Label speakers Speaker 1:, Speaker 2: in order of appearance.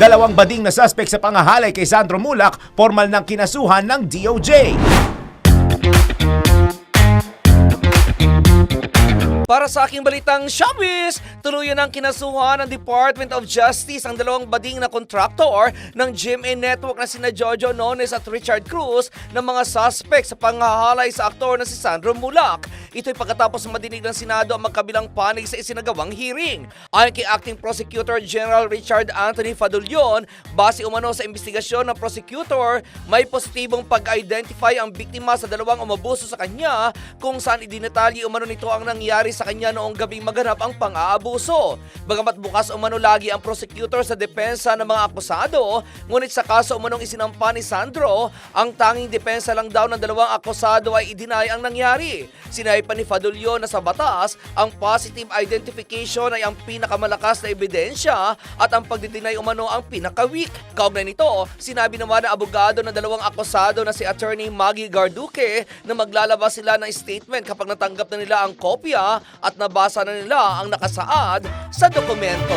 Speaker 1: Dalawang bading na suspect sa pangahalay kay Sandro Mulak, formal ng kinasuhan ng DOJ.
Speaker 2: Para sa aking balitang showbiz, tuluyan ng kinasuhan ng Department of Justice ang dalawang bading na kontraktor ng GMA Network na sina Jojo Nones at Richard Cruz ng mga suspect sa panghahalay sa aktor na si Sandro Mulak. Ito'y pagkatapos madinig ng Senado ang magkabilang panig sa isinagawang hearing. Ayon kay Acting Prosecutor General Richard Anthony Fadulion, base umano sa investigasyon ng prosecutor, may positibong pag-identify ang biktima sa dalawang umabuso sa kanya kung saan idinatali umano nito ang nangyari sa kanya noong gabing maganap ang pang-aabuso. Bagamat bukas umano lagi ang prosecutor sa depensa ng mga akusado, ngunit sa kaso umanong isinampa ni Sandro, ang tanging depensa lang daw ng dalawang akusado ay idinay ang nangyari. Sinabi pa ni Fadulio na sa batas, ang positive identification ay ang pinakamalakas na ebidensya at ang pagdidinay umano ang pinaka-weak. Kaugnay nito, sinabi naman na abogado ng dalawang akusado na si Attorney Maggie Garduque na maglalabas sila ng statement kapag natanggap na nila ang kopya at nabasa na nila ang nakasaad sa dokumento.